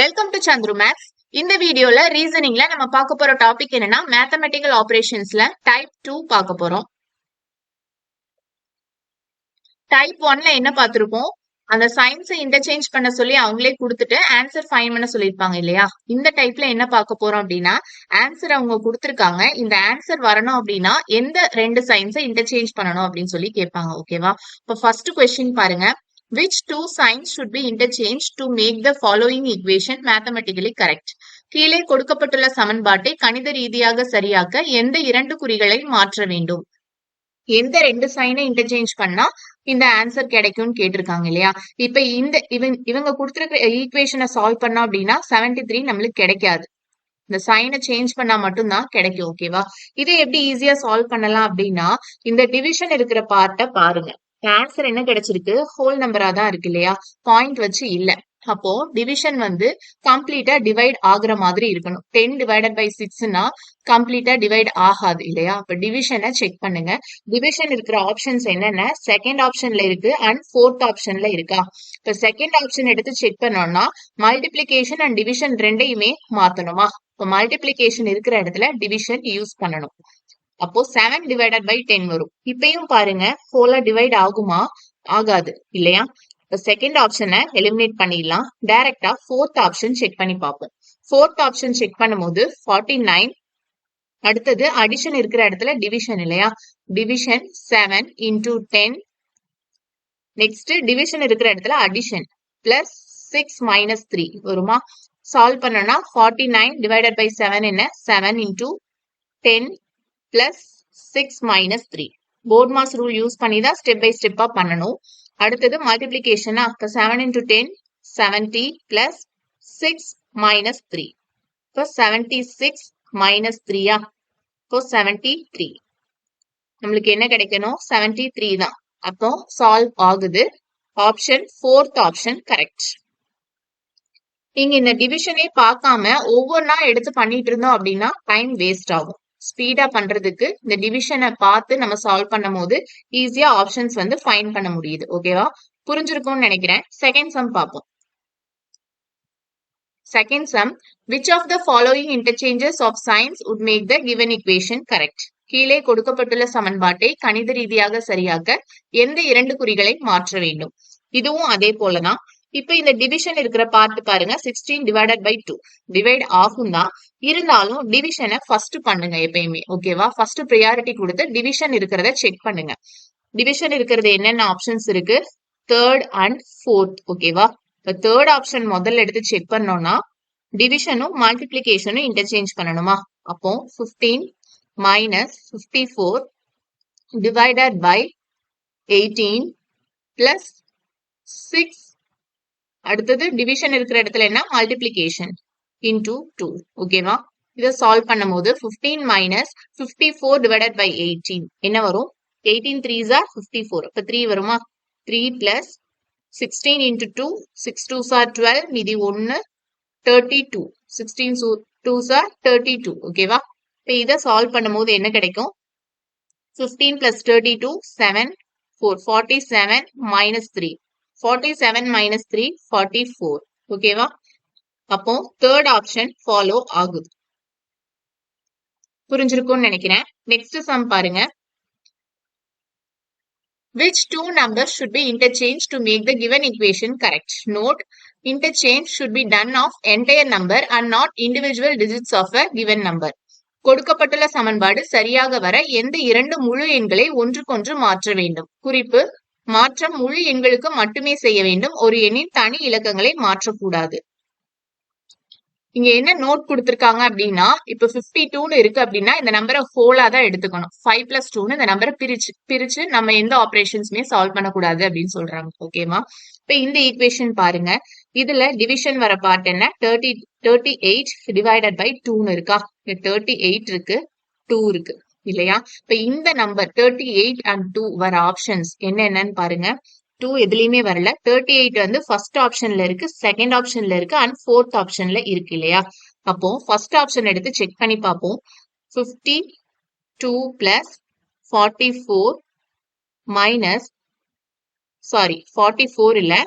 Welcome to Chandru maths இந்த வீடியோல ரீசனிங்ல நம்ம பார்க்க போற டாபிக் என்னன்னா மேத்தமெட்டிக்கல் ஆபரேஷன்ஸ்ல டைப் டூ பார்க்க போறோம். டைப் ஒன்ல என்ன பார்த்திருப்போம்? அந்த சயின்ஸை இன்டர்சேஞ்ச் பண்ண சொல்லி அவங்களே கொடுத்துட்டு ஆன்சர் ஃபைன் பண்ண சொல்லியிருப்பாங்க இல்லையா? இந்த டைப்ல என்ன பார்க்க போறோம் அப்படின்னா ஆன்சர் அவங்க கொடுத்துருக்காங்க. இந்த ஆன்சர் வரணும் அப்படின்னா எந்த ரெண்டு சயின்ஸை இன்டர்சேஞ்ச் பண்ணணும் அப்படின்னு சொல்லி கேட்பாங்க ஓகேவா இப்போ ஃபர்ஸ்ட் கொஸ்டின் பாருங்க. Which two signs should be interchanged to make the following equation mathematically correct? கீழே கொடுக்கப்பட்டுள்ள சமன்பாட்டை கணித ரீதியாக சரியாக்க எந்த இரண்டு குறிகளை மாற்ற வேண்டும்? எந்த ரெண்டு சைனை இன்டர்சேஞ்ச் பண்ணா இந்த ஆன்சர் கிடைக்கும்னு கேட்டிருக்காங்க இல்லையா? இப்ப இந்த இவங்க இவங்க கொடுத்துருக்க ஈக்குவேஷனை சால்வ் பண்ணா அப்படின்னா செவன்டி த்ரீ நம்மளுக்கு கிடைக்காது. இந்த சைனை சேஞ்ச் பண்ணா மட்டும்தான் கிடைக்கும் ஓகேவா இதை எப்படி ஈஸியா சால்வ் பண்ணலாம் அப்படின்னா இந்த டிவிஷன் இருக்கிற பார்ட்டை பாருங்க. ஆன்சர் என்ன கிடைச்சிருக்கு? ஹோல் நம்பரா தான் இருக்கு இல்லையா? பாயிண்ட் வச்சு இல்ல. அப்போ டிவிஷன் வந்து கம்ப்ளீட்டா டிவைட் ஆகுற மாதிரி இருக்கணும். டென் டிவைடட் பை சிக்ஸ்னா கம்ப்ளீட்டா டிவைட் ஆகாது இல்லையா? அப்ப டிவிஷனை செக் பண்ணுங்க. டிவிஷன் இருக்கிற ஆப்ஷன்ஸ் என்னென்ன? செகண்ட் ஆப்ஷன்ல இருக்கு அண்ட் ஃபோர்த் ஆப்ஷன்ல இருக்கா? இப்ப செகண்ட் ஆப்ஷன் எடுத்து செக் பண்ணோம்னா மல்டிபிளிகேஷன் அண்ட் டிவிஷன் ரெண்டையுமே மாத்தணுமா? இப்ப மல்டிபிளிகேஷன் இருக்கிற இடத்துல டிவிஷன் யூஸ் பண்ணணும். அப்போ செவன் டிவைடட் பை டென் வரும். இப்பயும் பாருங்க ஃபோர்ல டிவைட் ஆகுமா? ஆகாது இல்லையா? இப்போ செகண்ட் ஆப்ஷனை எலிமினேட் பண்ணிடலாம். டைரக்டா ஃபோர்த் ஆப்ஷன் செக் பண்ணி பார்ப்போம். ஃபோர்த் ஆப்ஷன் செக் பண்ணும்போது ஃபார்ட்டி நைன் அடுத்தது அடிஷன் இருக்கிற இடத்துல டிவிஷன் இல்லையா? Division seven into ten next division இருக்கிற இடத்துல addition plus six minus three வருமா? சால்வ் பண்ணோம்னா forty nine divided by seven என்ன? Seven into ten plus six minus three BODMAS rule use பண்ணி தான் ஸ்டெப் பை ஸ்டெப்பா பண்ணணும். அடுத்தது மல்டிபிளிகேஷனா இப்போ seven into ten seventy plus six minus three இப்போ செவன்டி சிக்ஸ் மைனஸ் த்ரீயா இப்போ செவன்டி த்ரீ நம்மளுக்கு என்ன கிடைக்கணும்? செவன்டி த்ரீ தான். அப்போ சால்வ் ஆகுது. ஆப்ஷன் ஃபோர்த் ஆப்ஷன் கரெக்ட் நீங்க இந்த டிவிஷனே பார்க்காம ஒவ்வொன்றா எடுத்து பண்ணிட்டு இருந்தோம் அப்படின்னா டைம் வேஸ்ட் ஆகும். ஸ்பீடா பண்றதுக்கு இந்த டிவிஷனை பார்த்து நம்ம சால்வ் பண்ணும் போது ஈஸியா ஆப்ஷன்ஸ் வந்து ஃபைன் பண்ண முடியுது. ஓகேவா புரிஞ்சிருக்கும்னு நினைக்கிறேன். செகண்ட் சம் பார்ப்போம். Second sum which of the following interchanges of signs would make the given equation correct கீழே கொடுக்கப்பட்டுள்ள சமன்பாட்டை கணித ரீதியாக சரியாக்க எந்த இரண்டு குறிகளை மாற்ற வேண்டும்? இதுவும் அதே போலதான். இப்ப இந்த டிவிஷன் இருக்கிற பார்ட் பாருங்க sixteen divided by two divide ஆகும் தான் இருந்தாலும் டிவிஷனை ஃபர்ஸ்ட் பண்ணுங்க எப்பயுமே ஓகேவா ஃபர்ஸ்ட் ப்ரியாரிட்டி கொடுத்து டிவிஷன் இருக்கிறத செக் பண்ணுங்க. டிவிஷன் இருக்கிறது என்னென்ன ஆப்ஷன்ஸ் இருக்கு? தேர்ட் அண்ட் ஃபோர்த் ஓகேவா இப்போ தேர்ட் ஆப்ஷன் முதல்ல எடுத்து செக் பண்ணோம்னா டிவிஷனும் மல்டிபிளிகேஷனும் இன்டர்சேஞ்ச் பண்ணணுமா? அப்போ fifteen minus fifty four divided by eighteen plus six அடுத்தது டிவிஷன் இருக்கிற இடத்துல என்ன? மல்டிபிளிகேஷன் இன்டூ டூ ஓகேவா இதை சால்வ் பண்ணும்போது fifteen minus fifty four divided by eighteen என்ன வரும்? Eighteen three are fifty four இப்போ த்ரீ வருமா? Three plus sixteen into two six two are twelve மீதி ஒன்று thirty two sixteen two are thirty two ஓகேவா இப்போ இதை சால்வ் பண்ணும்போது என்ன கிடைக்கும்? Fifteen plus thirty two seven four forty seven minus three forty seven minus three forty four ஓகேவா அப்போ தேர்ட் ஆப்ஷன் ஃபாலோ ஆகுது புரிஞ்சிருக்கும்னு நினைக்கிறேன் நெக்ஸ்ட் சம் பாருங்க Which two numbers should be interchanged to make the given equation correct? Note, interchange should be done of entire number and not individual digits of a given number. கொடுக்கப்பட்டுள்ள சமன்பாடு சரியாக வர எந்த இரண்டு முழு எண்களை ஒன்றுக்கொன்று மாற்ற வேண்டும் குறிப்பு மாற்றம் முழு எண்களுக்கு மட்டுமே செய்ய வேண்டும். ஒரு எண்ணின் தனி இலக்கங்களை மாற்றக்கூடாது. இங்க என்ன நோட் கொடுத்திருக்காங்க அப்படின்னா இப்ப பிப்டி டூன்னு இருக்கு அப்படின்னா இந்த நம்பரை ஹோலா தான் எடுத்துக்கணும். ஃபைவ் பிளஸ் டூன்னு இந்த நம்பரை பிரிச்சு பிரிச்சு நம்ம எந்த ஆப்ரேஷன்ஸுமே சால்வ் பண்ணக்கூடாது அப்படின்னு சொல்றாங்க. ஓகேவா இப்ப இந்த ஈக்குவேஷன் பாருங்க. இதுல டிவிஷன் வர பார்ட் என்ன? Thirty thirty eight divided by டூன்னு இருக்கா? தேர்ட்டி எயிட் இருக்கு டூ இருக்கு. இல்லையா? இப்ப இந்த number thirty eight and two வர ஆப்ஷன்ஸ் என்னென்னு பாருங்க. டூ எதுலயுமே வரல. தேர்ட்டி எயிட் வந்து ஃபர்ஸ்ட் ஆப்ஷன்ல இருக்கு செகண்ட் ஆப்ஷன்ல இருக்கு அண்ட் ஃபோர்த் ஆப்ஷன்ல இருக்கு இல்லையா? அப்போ ஃபர்ஸ்ட் ஆப்ஷன் எடுத்து செக் பண்ணி பார்ப்போம். Fifty two plus forty four minus sorry forty four இல்லை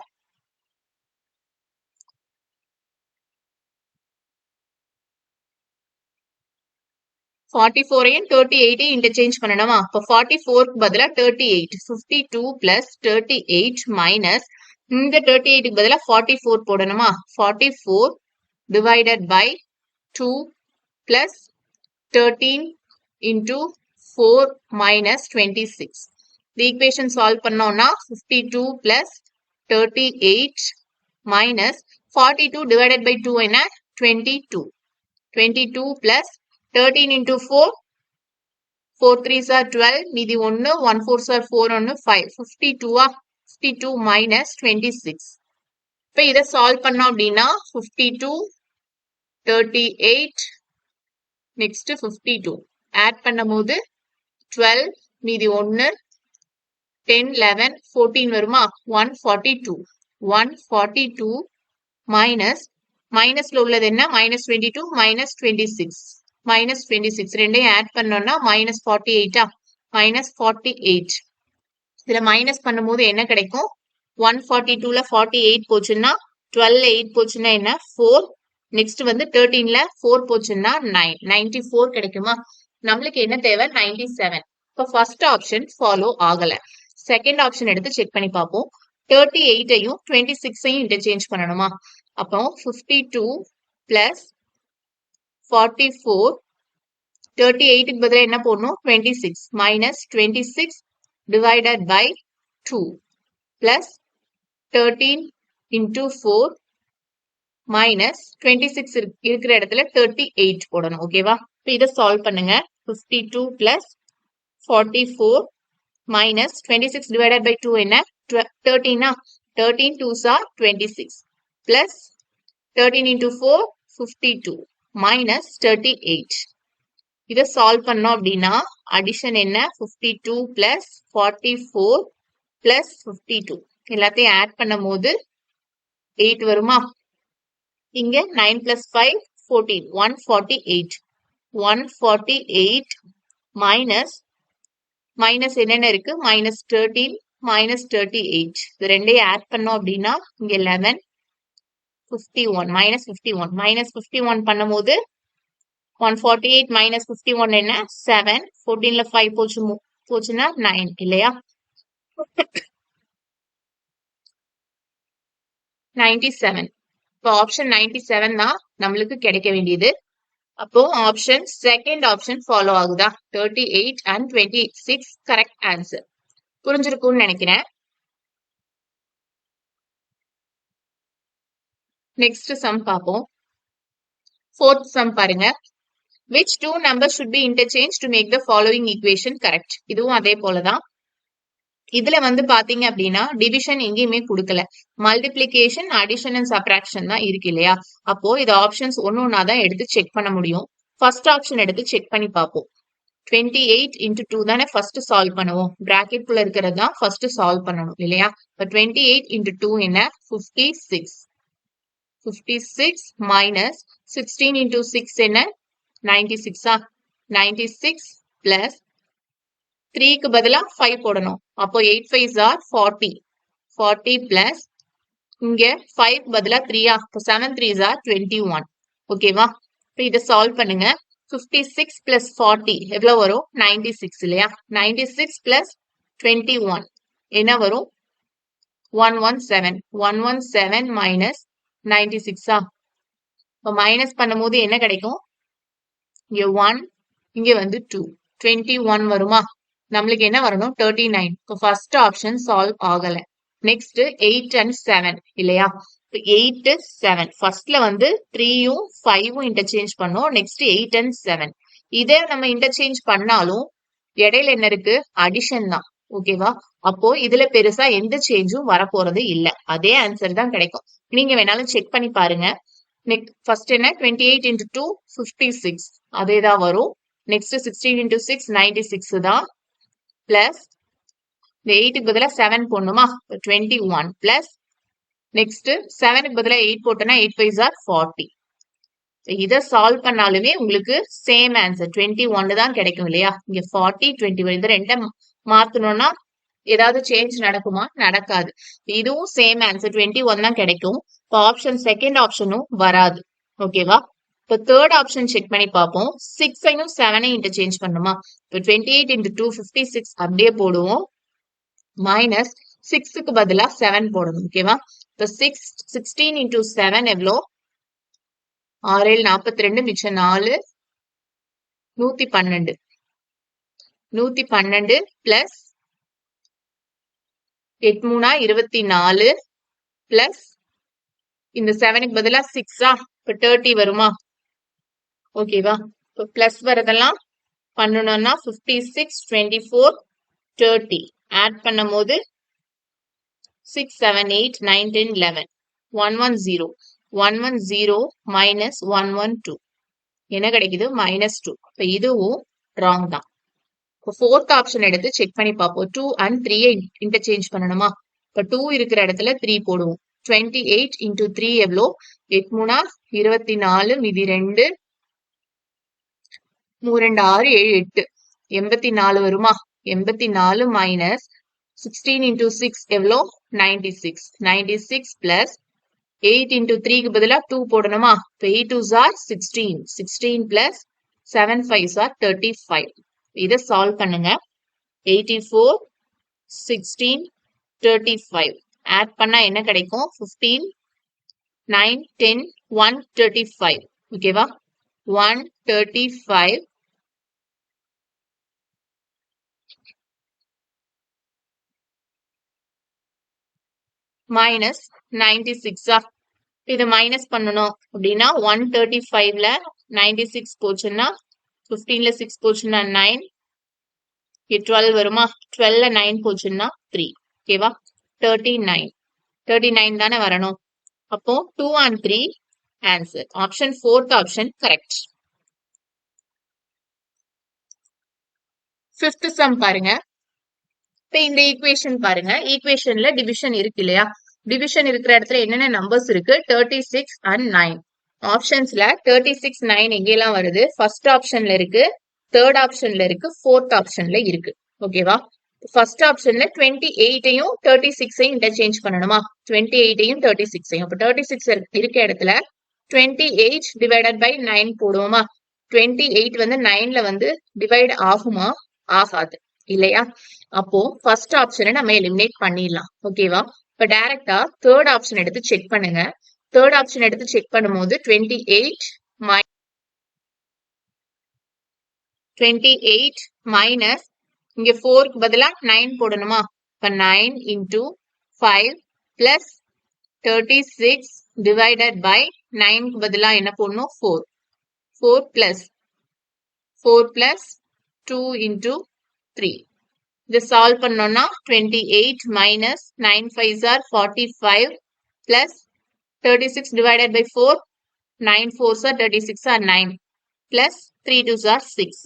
ஃபார்ட்டி ஃபோரையும் தேர்ட்டி எயிட்டையும் இன்டர்சேஞ்ச் பண்ணணுமா? அப்போ ஃபார்ட்டி ஃபோருக்கு பதிலாக thirty eight fifty two plus thirty eight minus இந்த தேர்ட்டி எயிட்டுக்கு பதிலாக ஃபார்ட்டி ஃபோர் போடணுமா? Forty four divided by two plus thirteen into four minus twenty six இந்த ஈக்குவேஷன் சால்வ் பண்ணோம்னா fifty two plus thirty eight minus forty two divided by two என்ன? Twenty two twenty two plus thirteen into four four three are twelve மீதி ஒன்று one four sir four ஒன்று five fifty டூவா fifty two minus twenty six இப்போ இதை solve பண்ணோம் அப்படின்னா fifty two thirty eight next fifty two add பண்ணும்போது twelve மீதி ஒன்று டென் லெவன் ஃபோர்டீன் வருமா? One forty two one forty two minus மைனஸ்ல உள்ளது என்ன? Minus twenty two minus twenty six minus twenty six ரெண்டையும் ஆட் பண்ணோம்னா மைனஸ் ஃபார்ட்டி எயிட்டா minus forty eight இதுல மைனஸ் பண்ணும்போது என்ன கிடைக்கும்? ஒன் ஃபார்ட்டி டூல ஃபார்ட்டி எயிட் போச்சுன்னா டுவெல் எயிட் போச்சுன்னா என்ன? ஃபோர் நெக்ஸ்ட் வந்து தேர்ட்டீன்ல ஃபோர் போச்சுன்னா நைன் நைன்டி ஃபோர் கிடைக்குமா? நம்மளுக்கு என்ன தேவை? நைன்டி செவன் இப்போ ஃபர்ஸ்ட் ஆப்ஷன் ஃபாலோ ஆகல. செகண்ட் ஆப்ஷன் எடுத்து செக் பண்ணி பார்ப்போம். தேர்ட்டி எயிட்டையும் டுவெண்ட்டி சிக்ஸையும் இன்டர்சேஞ்ச் பண்ணணுமா? அப்போ fifty two plus forty four thirty எயிட்டுக்கு பதிலாக என்ன போடணும்? Twenty six minus twenty six divided by two plus thirteen into four minus twenty six இருக்கிற இடத்துல தேர்ட்டி எயிட் போடணும் ஓகேவா இப்போ இதை சால்வ் பண்ணுங்க. Fifty two plus forty four minus twenty six divided by two என்ன? தேர்ட்டீனா thirteen two are twenty six plus thirteen into four fifty two minus thirty eight இதை solve பண்ணோம் அப்படின்னா அடிஷன் என்ன? Fifty two plus forty four plus fifty two எல்லாத்தையும் add பண்ணும் போது eight வருமா? இங்க nine plus five fourteen one forty eight one forty eight minus minus என்னென்ன இருக்கு? Minus thirteen minus thirty eight இது ரெண்டையும் ஆட் பண்ணோம் அப்படின்னா இங்க eleven fifty one minus fifty one minus fifty one பண்ணும்போது one forty eight minus fifty one என்ன seven ஃபோர்டீன்ல ஃபைவ் போச்சு போச்சுன்னா நைன் இல்லையா? நைன்டி செவன் இப்போ ஆப்ஷன் நைன்டி செவன் தான் நம்மளுக்கு கிடைக்க வேண்டியது. அப்போ ஆப்ஷன் செகண்ட் ஆப்ஷன் ஃபாலோ ஆகுதா? Thirty eight and twenty six correct answer புரிஞ்சிருக்கும்னு நினைக்கிறேன். நெக்ஸ்ட் சம் பார்ப்போம் ஃபோர்த் சம் பாருங்க. Which two number should be interchange to make the following equation correct இதுவும் அதே போலதான். இதுல வந்து பாத்தீங்க அப்படின்னா டிவிஷன் எங்கேயுமே கொடுக்கல. மல்டிபிளிகேஷன் அடிஷன் அண்ட் சப்ராக்ஷன் தான் இருக்கு இல்லையா? அப்போ இது ஆப்ஷன்ஸ் ஒன்னு ஒன்னா தான் எடுத்து செக் பண்ண முடியும். ஃபர்ஸ்ட் ஆப்ஷன் எடுத்து செக் பண்ணி பார்ப்போம் டுவெண்ட்டி எயிட் இன்டூ டூ தானே ஃபர்ஸ்ட் சால்வ் பண்ணுவோம். பிராக்கெட் குள்ள இருக்கிறது தான் ஃபர்ஸ்ட் சால்வ் பண்ணணும் இல்லையா? இப்போ டுவெண்ட்டி எயிட் இன்டூ டூ என்ன? Fifty six fifty six minus sixteen into six என்ன? நைன்டி சிக்ஸா நைன்டி சிக்ஸ் பிளஸ் த்ரீக்கு பதிலா ஃபைவ் போடணும். அப்போ eight five are forty forty plus இங்கே ஃபைவ் பதிலா த்ரீ இப்போ seven three are twenty one ஓகேவா இப்போ இதை சால்வ் பண்ணுங்க. ஃபிஃப்டி சிக்ஸ் பிளஸ் ஃபார்ட்டி எவ்வளோ வரும்? நைன்டி சிக்ஸ் இல்லையா? Ninety six plus twenty one என்ன வரும்? One one seven one one seven minus ninety சிக்ஸா இப்போ மைனஸ் பண்ணும்போது என்ன கிடைக்கும்? இங்கே ஒன் இங்கே வந்து டூ டுவெண்ட்டி ஒன் வருமா? நம்மளுக்கு என்ன வரணும்? தேர்ட்டி நைன் இப்போ ஃபர்ஸ்ட் ஆப்ஷன் சால்வ் ஆகல. நெக்ஸ்ட் எயிட் அண்ட் செவன் இல்லையா? இப்போ எயிட் செவன் ஃபர்ஸ்ட்ல வந்து த்ரீயும் ஃபைவும் இன்டர்சேஞ்ச் பண்ணோம். நெக்ஸ்ட் எயிட் அண்ட் செவன் இதே நம்ம இன்டர்சேஞ்ச் பண்ணாலும் இடையில என்ன இருக்கு? அடிஷன் தான். ஓகேவா அப்போ இதுல பெருசா எந்த சேஞ்சும் வரப்போறது இல்ல. அதே ஆன்சர் தான் கிடைக்கும். நீங்க வேணாலும் செக் பண்ணி பாருங்க. நெக்ஸ்ட் ஃபர்ஸ்ட் என்ன? Twenty eight into two fifty six அதே தான் வரும். Next sixteen into six ninety six தான். பிளஸ் இந்த எயிட்டுக்கு பதிலாக செவன் போடணுமா? டுவெண்ட்டி ஒன் பிளஸ் நெக்ஸ்ட் செவனுக்கு பதிலாக எயிட் போட்டோம்னா எயிட் ஃபைவ் ஆர் ஃபார்ட்டி இதை சால்வ் பண்ணாலுமே உங்களுக்கு சேம் ஆன்சர் டுவெண்ட்டி ஒன்னு தான் கிடைக்கும் இல்லையா? இங்க ஃபார்ட்டி டுவெண்ட்டி ஒன் இந்த ரெண்டை மாத்தணும்னா ஏதாவது சேஞ்ச் நடக்குமா? நடக்காது. இதுவும் சேம் ஆன்சர் டுவெண்ட்டி ஒன் தான் கிடைக்கும். இப்போ ஆப்ஷன் செகண்ட் ஆப்ஷனும் வராது. ஓகேவா இப்போ தேர்ட் ஆப்ஷன் செக் பண்ணி பார்ப்போம். சிக்ஸையும் செவனையும் இன்டர்சேஞ்ச் பண்ணுமா? இப்போ twenty eight into two fifty six அப்படியே போடுவோம். மைனஸ் சிக்ஸுக்கு பதிலாக செவன் போடணும். ஓகேவா இப்போ சிக்ஸ் சிக்ஸ்டீன் இன்டூ செவன் எவ்வளோ? ஆறு ஏழு நாற்பத்தி ரெண்டு மிச்சம் நாலு. நூத்தி பன்னெண்டு. நூத்தி பன்னெண்டு பிளஸ் எட்மூணா மூணா இருபத்தி நாலு பிளஸ் இந்த செவனுக்கு பதிலா சிக்ஸா இப்ப தேர்ட்டி வருமா? ஓகேவா இப்போ பிளஸ் வரதெல்லாம் பண்ணணும்னா fifty six twenty four thirty add பண்ணும் போது six seven eight nine ten eleven one one zero one one zero minus one one two என்ன கிடைக்குது? மைனஸ் டூ இப்போ இதுவும் ராங் தான். ஃபோர்த் ஆப்ஷன் எடுத்து செக் பண்ணி பார்ப்போம். டூ அண்ட் த்ரீயை இன்டர்சேஞ்ச் பண்ணணுமா? இப்போ டூ இருக்கிற இடத்துல த்ரீ போடுவோம். டுவெண்ட்டி எயிட் இன்டூ த்ரீ எவ்வளோ எட் மூணா இருபத்தி நாலு மிதி ரெண்டு. ரெண்டு ஆறு ஏழு எட்டு. எண்பத்தி நாலு வருமா? எண்பத்தி நாலு மைனஸ் சிக்ஸ்டீன் இன்டூ சிக்ஸ் எவ்வளோ ninety six ninety six plus eight into த்ரீக்கு பதிலாக டூ போடணுமா? இப்போ eight two or sixteen sixteen plus seven five sir thirty five இதை சால்வ் பண்ணுங்க. Eighty four sixteen thirty five add பண்ணால் என்ன கிடைக்கும்? Fifteen nine ten one thirty five ஓகேவா one thirty five minus ninety சிக்ஸா இதை மைனஸ் பண்ணணும் அப்படின்னா ஒன் தேர்ட்டி ஃபைவ்ல நைன்டி சிக்ஸ் போச்சுன்னா ஃபிஃப்டீன்ல சிக்ஸ் போச்சுன்னா நைன் டுவெல் வருமா? டுவெல்ல நைன் போச்சுன்னா த்ரீ ஓகேவா தேர்ட்டி நைன் தேர்ட்டி நைன் தானே வரணும். அப்போ two and three answer option fourth option correct fifth sum பாருங்க. இப்ப இந்த ஈக்குவேஷன் பாருங்க. ஈக்குவேஷன்ல டிவிஷன் இருக்கு இல்லையா? டிவிஷன் இருக்கிற இடத்துல என்னென்ன நம்பர்ஸ் இருக்கு? தேர்ட்டி சிக்ஸ் அண்ட் நைன் ஆப்ஷன்ஸ்ல தேர்ட்டி சிக்ஸ் நைன் எங்கெல்லாம் வருது? ஃபர்ஸ்ட் ஆப்ஷன்ல இருக்கு தேர்ட் ஆப்ஷன்ல இருக்கு ஃபோர்த் ஆப்ஷன்ல இருக்கு. ஓகேவா ஃபர்ஸ்ட் ஆப்ஷன்ல டுவெண்ட்டி எயிட்டையும் தேர்ட்டி சிக்ஸையும் இன்டர்சேஞ்ச் பண்ணணுமா? டுவெண்ட்டி எயிட்டையும் தேர்ட்டி சிக்ஸையும் அப்போ தேர்ட்டி சிக்ஸ் இருக்க இடத்துல twenty eight divided by nine போடுவோமா? டுவெண்ட்டி எயிட் வந்து நைன்ல வந்து டிவைட் ஆகுமா? ஆகாது. இல்லையா? அப்போ ஃபர்ஸ்ட் ஆப்ஷனை நம்ம எலிமினேட் பண்ணிடலாம். ஓகேவா இப்போ டைரக்டா தேர்ட் ஆப்ஷன் எடுத்து செக் பண்ணுங்க. தேர்ட் ஆப்ஷன் எடுத்து செக் பண்ணும்போது twenty eight my twenty eight minus இங்க ஃபோருக்கு பதிலா நைன் போடணுமா? இப்ப nine into five plus thirty six divided by நைன்க்கு பதிலா என்ன போடணும்? Four four plus four plus two into three இதை சால்வ் பண்ணோம்னா twenty eight minus nine five are forty five plus thirty six divided by four nine four are thirty six are nine plus three two are six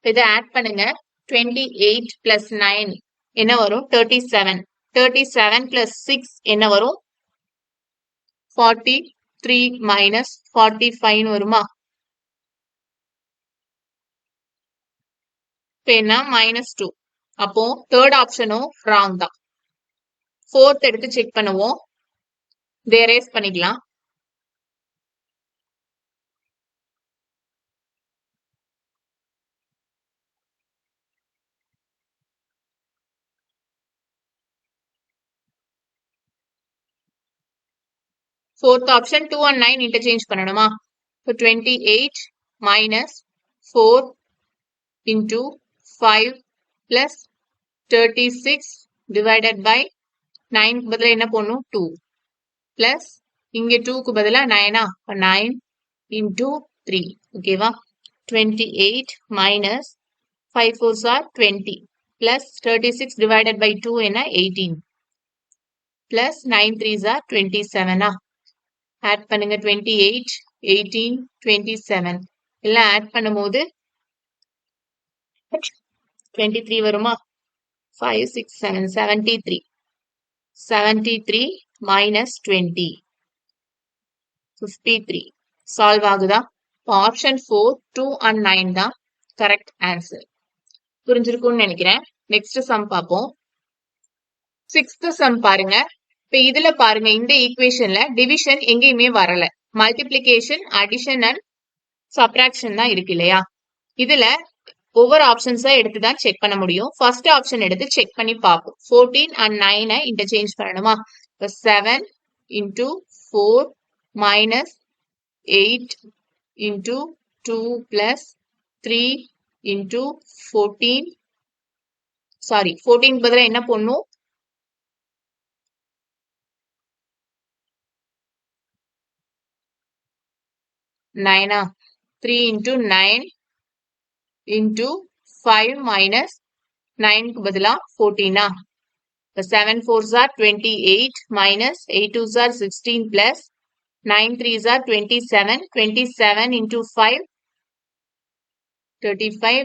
இதை add பண்ணுங்க. Twenty eight plus nine என்ன வரும்? Thirty seven thirty seven six என்ன வரும்? Forty three minus forty வருமா? இப்போ என்ன? Minus two அப்போ தேர்ட் ஆப்ஷனும் ராங் தான். ஃபோர்த் எடுத்து செக் பண்ணுவோம். இதை எரேஸ் பண்ணிக்கலாம். Fourth option two and nine interchange பண்ணணுமா? So twenty eight minus four into five plus thirty six divided by nine பதிலாக என்ன போடணும்? டூ பிளஸ் இங்கே டூக்கு பதிலாக நைனா இப்போ நைன் இன்டூ த்ரீ ஓகேவா twenty eight minus five fours are twenty plus thirty six divided by two என்ன? Eighteen plus nine threes are twenty Sevana add பண்ணுங்க twenty eight eighteen twenty seven எல்லாம் add பண்ணும்போது டுவெண்ட்டி த்ரீ வருமா? Five six seven seventy three seventy three minus twenty fifty three solve ஆகுதா option four two and nine தான் correct answer புரிஞ்சிருக்கும்னு நினைக்கிறேன். Next sum பார்ப்போம். Sixth some பாருங்க. இப்ப இதுல பாருங்க இந்த ஈக்குவேஷன்ல டிவிஷன் எங்கேயுமே வரல. மல்டிப்ளிகேஷன் அடிஷன் அண்ட் சப்ராக்ஷன் தான் இருக்கு இல்லையா? இதுல ஒவ்வொரு ஆப்ஷன்ஸா எடுத்து தான் செக் பண்ண முடியும். ஃபர்ஸ்ட் ஆப்ஷன் எடுத்து செக் பண்ணி பார்ப்போம். ஃபோர்டீன் அண்ட் நைனை இன்டர்சேஞ்ச் பண்ணணுமா? இப்போ seven into four minus eight into two plus three into fourteen sorry fourteen பதிலாக என்ன பண்ணும் நைனா three into nine into five minus நைனுக்கு பதிலாக ஃபோர்டீனா The seven fours are twenty eight minus eight twos are sixteen plus nine threes are twenty seven twenty seven into five thirty five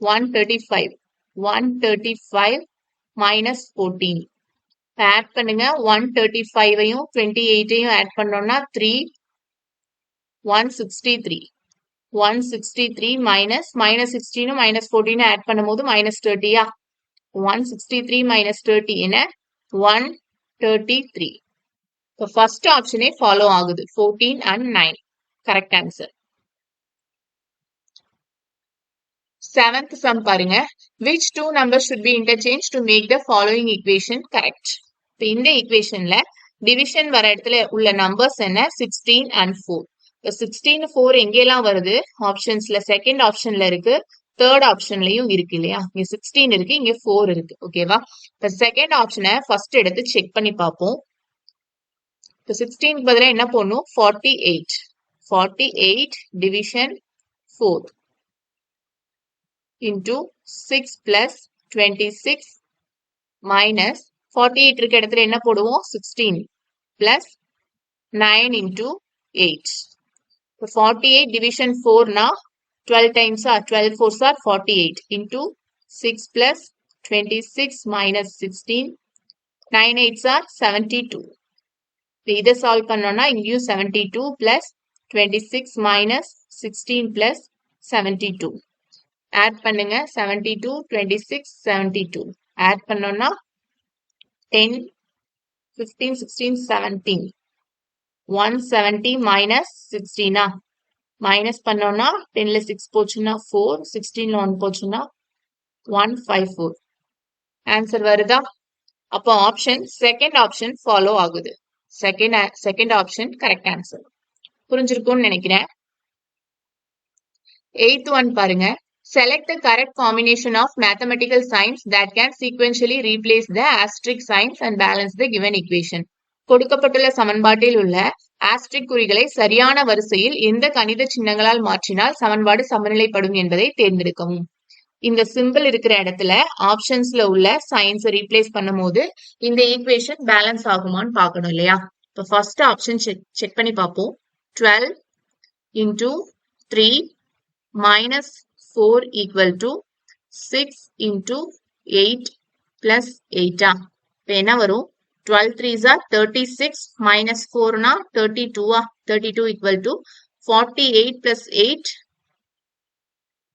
one thirty five one thirty five minus fourteen add பண்ணுங்க. One thirty ஃபைவையும் twenty எயிட்டையும் add பண்ணோம்னா three one sixty three one sixty three minus minus சிக்ஸ்டீனும் minus ஃபோர்டீனும் add பண்ணும்போது minus தேர்ட்டியா one sixty three minus thirty என்ன one thirty three இப்போ first ஆப்ஷனே follow ஆகுது. Fourteen and nine correct answer seventh sum பாருங்க. Which two number should be interchange to make the following equation correct இப்போ இந்த ஈக்குவேஷன்ல division வர இடத்துல உள்ள நம்பர்ஸ் என்ன? சிக்ஸ்டீன் அண்ட் ஃபோர் இப்போ சிக்ஸ்டீன் ஃபோர் எங்கெல்லாம் வருது? ஆப்ஷன்ஸ்ல செகண்ட் ஆப்ஷன்ல இருக்கு. தேர்ட் ஆப்ஷன்லயும் இருக்கு இல்லையா? இங்க சிக்ஸ்டீன் இருக்கு இங்க ஃபோர் இருக்கு. ஓகேவா இப்போ செகண்ட் ஆப்ஷனை ஃபர்ஸ்ட் எடுத்து செக் பண்ணி பார்ப்போம். இப்போ சிக்ஸ்டீனுக்கு பதிலாக என்ன பண்ணும் forty eight forty eight division four into six plus twenty six minus forty eight இருக்க இடத்துல என்ன போடுவோம்? Sixteen plus nine into eight இப்போ forty eight division ஃபோர்னா twelve டைம்ஸா twelve fours are forty eight into six plus twenty six minus sixteen nine eights are seventy two இதை solve பண்ணோம்னா இங்கேயும் seventy two plus twenty six minus sixteen plus seventy two add பண்ணுங்க seventy two twenty six seventy two add பண்ணோம்னா ten fifteen sixteen seventeen one seventy minus சிக்ஸ்டீனா minus பண்ணோம்னா டென்ல six போச்சுன்னா four சிக்ஸ்டீன்ல one போச்சுன்னா ஒன் ஃபைவ் ஃபோர் ஆன்சர் வருதா? அப்போ option second option follow ஆகுது. Second second option correct answer புரிஞ்சிருக்கும்னு நினைக்கிறேன். எயித் ஒன் பாருங்க. Select the correct combination of mathematical signs that can sequentially replace the asterisk signs and balance the given equation கொடுக்கப்பட்டுள்ள சமன்பாட்டில் உள்ள ஆஸ்ட்ரிக் குறிகளை சரியான வரிசையில் எந்த கணித சின்னங்களால் மாற்றினால் சமன்பாடு சமநிலைப்படும் என்பதை தேர்ந்தெடுக்கவும். இந்த சிம்பிள் இருக்கிற இடத்துல ஆப்ஷன்ஸ்ல உள்ள சயின்ஸை ரீப்ளேஸ் பண்ணும்போது இந்த ஈக்குவேஷன் பேலன்ஸ் ஆகுமான்னு பார்க்கணும் இல்லையா? இப்போ ஃபர்ஸ்ட் ஆப்ஷன் செக் செக் பண்ணி பார்ப்போம். Twelve into three minus four equal to six into eight plus எயிட்டா இப்போ என்ன வரும்? Twelve threes are thirty six minus ஃபோர்னா thirty டூவா thirty two equal to forty eight plus eight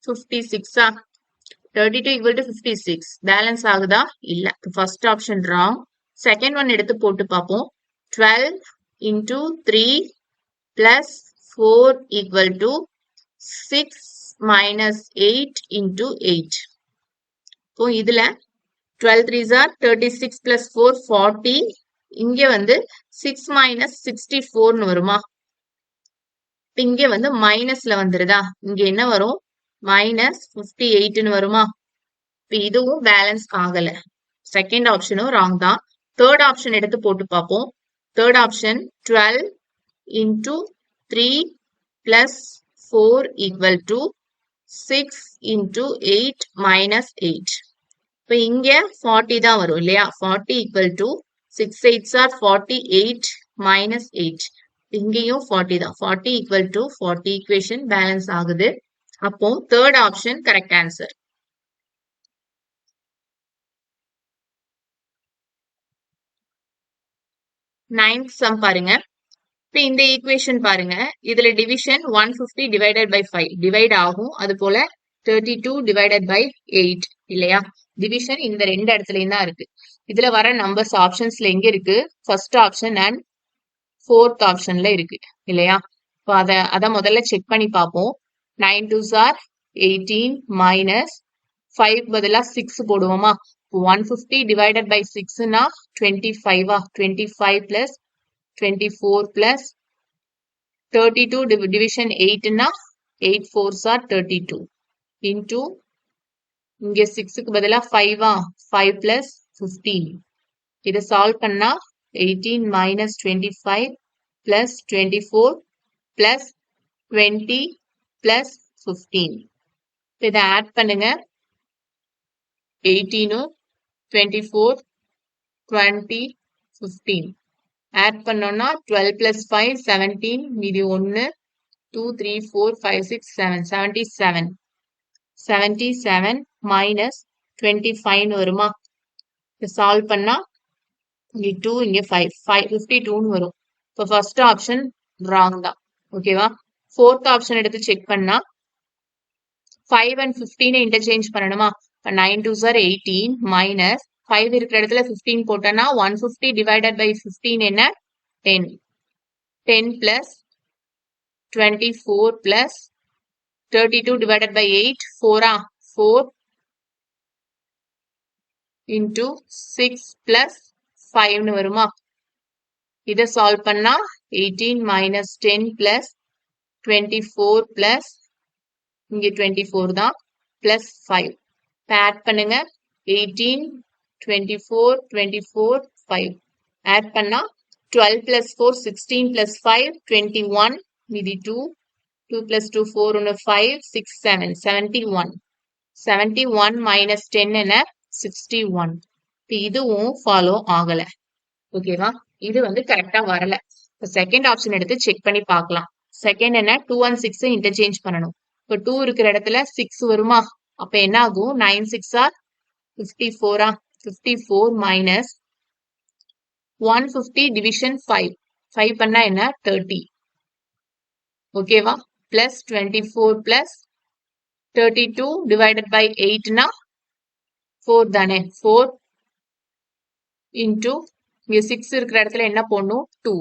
fifty சிக்ஸா thirty two equal to fifty six balance ஆகுதா? இல்ல. First option wrong second one எடுத்து போட்டு பார்ப்போம். Twelve into three plus four equal to six minus eight into eight இப்போ இதுல twelve three are thirty six plus four forty இங்க வந்து six minus sixty ஃபோர்னு வருமா? இங்க வந்து மைனஸ்ல வந்துருதா? இங்க என்ன வரும்? மைனஸ் ஃபிஃப்டி எயிட்னு வருமா? இப்போ இதுவும் பேலன்ஸ் ஆகல. செகண்ட் ஆப்ஷனும் ராங் தான். தேர்ட் ஆப்ஷன் எடுத்து போட்டு பார்ப்போம். Third option twelve into three plus four equal to six into eight minus eight இப்போ இங்க ஃபார்ட்டி தான் வரும் இல்லையா? Forty equal to six eights are forty eight minus eight இங்கேயும் ஃபார்ட்டி தான். Forty equal to forty equation balance ஆகுது. அப்போ third option correct answer ninth sum பாருங்க. இப்போ இந்த ஈக்குவேஷன் பாருங்க. இதுல division one fifty divided by five divide ஆகும். அது போல thirty two divided by eight இல்லையா? டிவிஷன் இந்த ரெண்டு இடத்துலயும் தான் இருக்கு. இதுல வர நம்பர்ஸ் ஆப்ஷன்ஸ்ல எங்க இருக்கு? ஃபர்ஸ்ட் ஆப்ஷன் அண்ட் ஃபோர்த் ஆப்ஷன்ல இருக்கு இல்லையா? இப்போ அதை அதை முதல்ல செக் பண்ணி பார்ப்போம். Nine two are eighteen minus five பதிலாக சிக்ஸ் போடுவோமா? ஒன் ஃபிஃப்டி டிவைடட் பை சிக்ஸ்னா twenty ஃபைவா twenty five plus twenty four plus thirty two division எயிட்னா eight four are thirty two into இங்க சிக்ஸுக்கு பதிலாக ஃபைவா ஃபைவ் பிளஸ் ஃபிஃப்டீன் இதை சால்வ் பண்ணா eighteen minus twenty five plus twenty four plus twenty plus fifteen இதை add பண்ணுங்க. எயிட்டீனும் twenty four twenty fifteen add பண்ணோம்னா twelve plus five seventeen மீதி ஒன்று two three four five six seven seventy seven seventy seven minus twenty ஃபைவ்னு வருமா solve பண்ணா இங்கே two இங்கே ஃபைவ் ஃபைவ் ஃபிஃப்டி டூன்னு வரும். இப்போ ஃபர்ஸ்ட் ஆப்ஷன் ராங் தான். ஓகேவா ஃபோர்த் ஆப்ஷன் எடுத்து செக் பண்ணா ஃபைவ் அண்ட் ஃபிஃப்டீனை இன்டர்சேஞ்ச் பண்ணணுமா? இப்போ nine two are eighteen minus five இருக்கிற இடத்துல ஃபிஃப்டீன் போட்டோன்னா one fifty divided by fifteen என்ன? Ten ten plus twenty four plus thirty two divided by eight ஃபோரா four into six plus ஃபைவ்னு வருமா? இதை சால்வ் பண்ணா eighteen minus ten plus twenty four plus இங்கே twenty four தான் plus five இப்போ add பண்ணுங்க. Eighteen twenty four twenty four five add பண்ணா twelve plus four sixteen plus five twenty one மீதி two two plus two four ஒன்று five six seven seventy one seventy one minus ten என்ன sixty one இப்போ இதுவும் follow ஆகலை. ஓகேவா இது வந்து கரெக்டா வரல. இப்போ செகண்ட் ஆப்ஷன் எடுத்து செக் பண்ணி பார்க்கலாம். செகண்ட் என்ன டூ அண்ட் சிக்ஸ் இன்டர்சேஞ்ச் பண்ணணும். இப்போ டூ இருக்கிற இடத்துல சிக்ஸ் வருமா? அப்ப என்ன ஆகும்? Nine six are fifty ஃபோரா fifty four minus one fifty division five five பண்ணா என்ன? தேர்ட்டி ஓகேவா plus twenty four plus thirty two divided by எயிட்னா four தானே? ஃபோர் இன்டூ இங்க சிக்ஸ் இருக்கிற இடத்துல என்ன போடணும்? டூ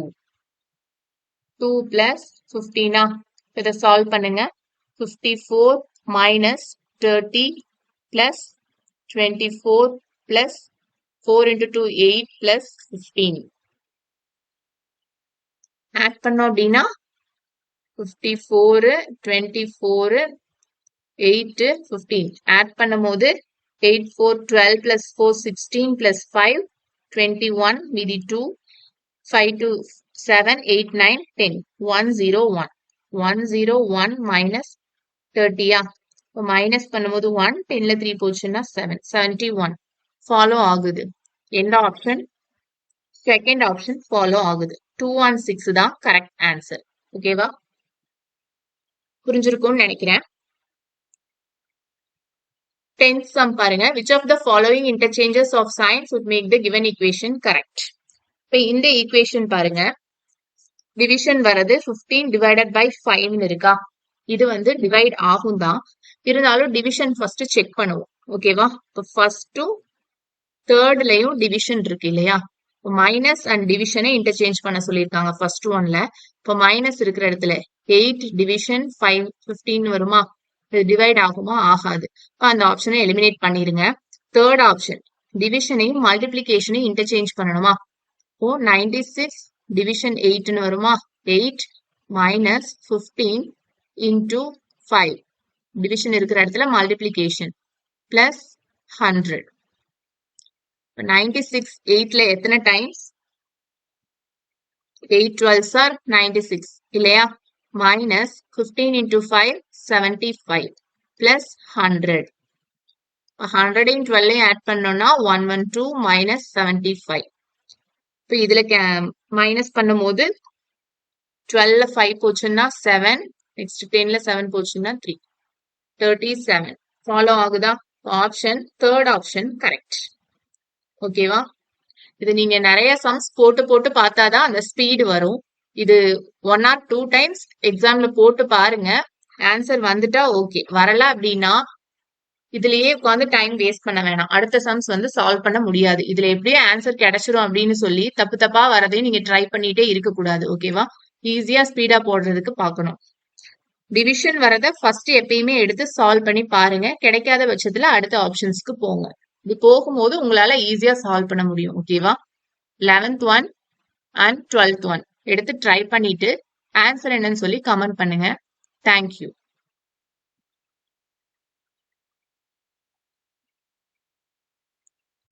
டூ பிளஸ் ஃபிஃப்டீனா இதை சால்வ் பண்ணுங்க. Fifty four minus thirty plus twenty four plus four into two eight plus fifteen add பண்ணோம் அப்படின்னா fifty four twenty four eight fifteen add பண்ணும் போது eight four twelve plus four sixteen plus five twenty one மீதி two five two seven eight nine ten one zero one one zero one minus தேர்ட்டியா இப்போ minus பண்ணும்போது one டென்ல three போச்சுன்னா seven seventy one follow ஆகுது. எந்த option second option follow ஆகுது. Two one six தான் correct answer ஓகேவா புரிஞ்சிருக்கும்னு நினைக்கிறேன். டென்த் சம் பாருங்க. Which of the following interchanges of signs would make the given equation correct இப்போ இந்த ஈக்குவேஷன் பாருங்க. டிவிஷன் வர்றது ஃபிஃப்டீன் டிவைடட் பை ஃபைவ்னு இருக்கா? இது வந்து டிவைட் ஆகும் தான். இருந்தாலும் டிவிஷன் ஃபர்ஸ்ட் செக் பண்ணுவோம். ஓகேவா இப்போ ஃபர்ஸ்ட் தேர்ட்லயும் டிவிஷன் இருக்கு இல்லையா? இப்போ மைனஸ் அண்ட் டிவிஷனை இன்டர்சேஞ்ச் பண்ண சொல்லியிருக்காங்க ஃபர்ஸ்ட் ஒன்ல இப்போ மைனஸ் இருக்கிற இடத்துல எயிட் டிவிஷன் ஃபைவ் ஃபிஃப்டீன் வருமா? இது டிவைட் ஆகுமா? ஆகாது. இப்போ அந்த ஆப்ஷனை எலிமினேட் பண்ணிருங்க. தேர்ட் ஆப்ஷன் டிவிஷனையும் மல்டிப்ளிகேஷனையும் இன்டர்சேஞ்ச் பண்ணணுமா? ஓ நைன்டி சிக்ஸ் டிவிஷன் எயிட்னு வருமா? Eight minus fifteen into five division இருக்கிற இடத்துல multiplication plus hundred ninety six எயிட்ல எத்தனை times eight twelve are ninety six இல்லையா minus fifteen into five seventy five plus hundred ஹண்ட்ரடையும் டுவெல்லையும் ஆட் பண்ணோம்னா one one two minus seventy five இப்போ இதுல minus பண்ணும்போது டுவெல்ல ஃபைவ் போச்சுன்னா செவன் நெக்ஸ்ட் டென்ல செவன் போச்சுன்னா த்ரீ தேர்ட்டி செவன் ஃபாலோ ஆகுதா? ஆப்ஷன் தேர்ட் ஆப்ஷன் கரெக்ட் ஓகேவா இது நீங்க நிறைய சம்ஸ் போட்டு போட்டு பார்த்தாதான் அந்த ஸ்பீடு வரும். இது ஒன் ஆர் டூ டைம்ஸ் எக்ஸாம்ல போட்டு பாருங்க. ஆன்சர் வந்துட்டா ஓகே வரல அப்படின்னா இதுலயே உட்காந்து டைம் வேஸ்ட் பண்ண வேணாம். அடுத்த சம்ஸ் வந்து சால்வ் பண்ண முடியாது. இதுல எப்படியே ஆன்சர் கிடைச்சிரும் அப்படின்னு சொல்லி தப்பு தப்பா வரதையும் நீங்க ட்ரை பண்ணிட்டே இருக்க கூடாது ஓகேவா ஈஸியா ஸ்பீடா போடுறதுக்கு பார்க்கணும். டிவிஷன் வரத ஃபர்ஸ்ட் எப்பயுமே எடுத்து சால்வ் பண்ணி பாருங்க. கிடைக்காத பட்சத்துல அடுத்த ஆப்ஷன்ஸ்க்கு போங்க. இது போகும்போது உங்களால ஈஸியா சால்வ் பண்ண முடியும் ஓகேவா eleventh one and twelfth one எடுத்து ட்ரை பண்ணிட்டு ஆன்சர் என்னன்னு சொல்லி கமெண்ட் பண்ணுங்க. தேங்க்யூ